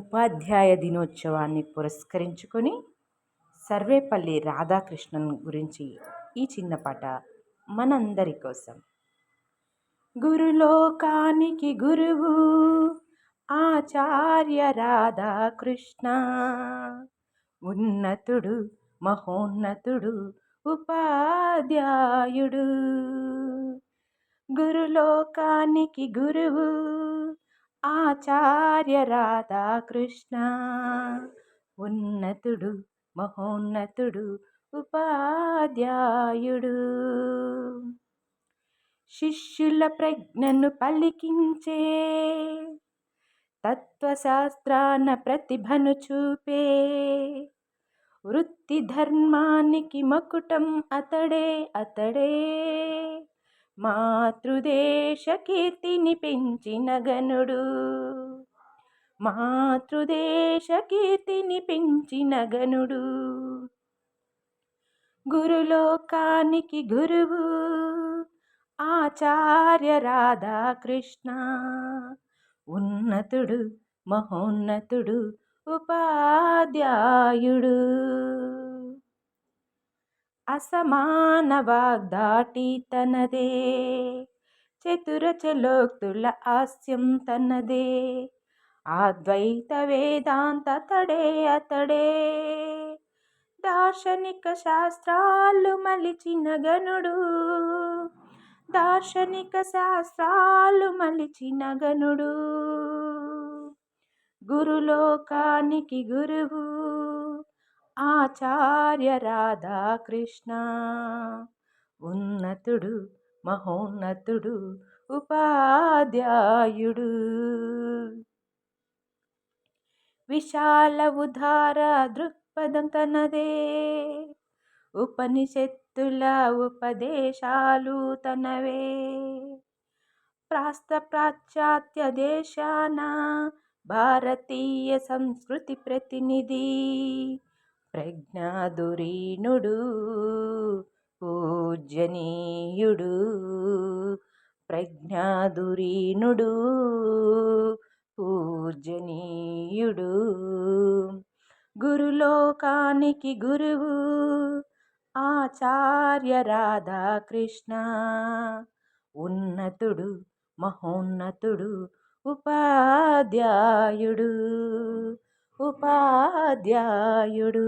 ఉపాధ్యాయ దినోత్సవాన్ని పురస్కరించుకొని సర్వేపల్లి రాధాకృష్ణన్ గురించి ఈ చిన్న పాట మనందరి కోసం. గురులోకానికి గురువు ఆచార్య రాధాకృష్ణ. ఉన్నతుడు మహోన్నతుడు ఉపాధ్యాయుడు. గురులోకానికి గురువు ఆచార్య రాధాకృష్ణ. ఉన్నతుడు మహోన్నతుడు ఉపాధ్యాయుడు. శిష్యుల ప్రజ్ఞను పలికించే తత్వశాస్త్రాన ప్రతిభను చూపే వృత్తి ధర్మానికి మకుటం అతడే అతడే. మాతృదేశ కీర్తిని పెంచిన గనుడు. మాతృదేశ కీర్తిని పెంచిన గనుడు. గురులోకానికి గురువు ఆచార్య రాధాకృష్ణ. ఉన్నతుడు మహోన్నతుడు ఉపాధ్యాయుడు. అసమాన వాగ్దాటి తనదే. చతురచలోక్తుల హాస్యం తనదే. అద్వైత వేదాంత తడే అతడే. దార్శనిక శాస్త్రాలు మలిచిన గనుడు. దార్శనిక శాస్త్రాలు మలిచిన గనుడు. గురులోకానికి గురువు. ఆచార్య రాధాకృష్ణ. ఉన్నతుడు మహోన్నతుడు ఉపాధ్యాయుడు. విశాల ఉదార దృక్పథం తనదే. ఉపనిషత్తుల ఉపదేశాలు తనవే. ప్రాస్త పాశ్చాత్య దేశాన భారతీయ సంస్కృతి ప్రతినిధి. ప్రజ్ఞాదురీనుడు పూజనీయుడు ప్రజ్ఞాదురీనుడు పూజనీయుడు గురులోకానికి గురువు ఆచార్య రాధాకృష్ణ. ఉన్నతుడు మహోన్నతుడు ఉపాధ్యాయుడు. ఉపాధ్యాయుడు.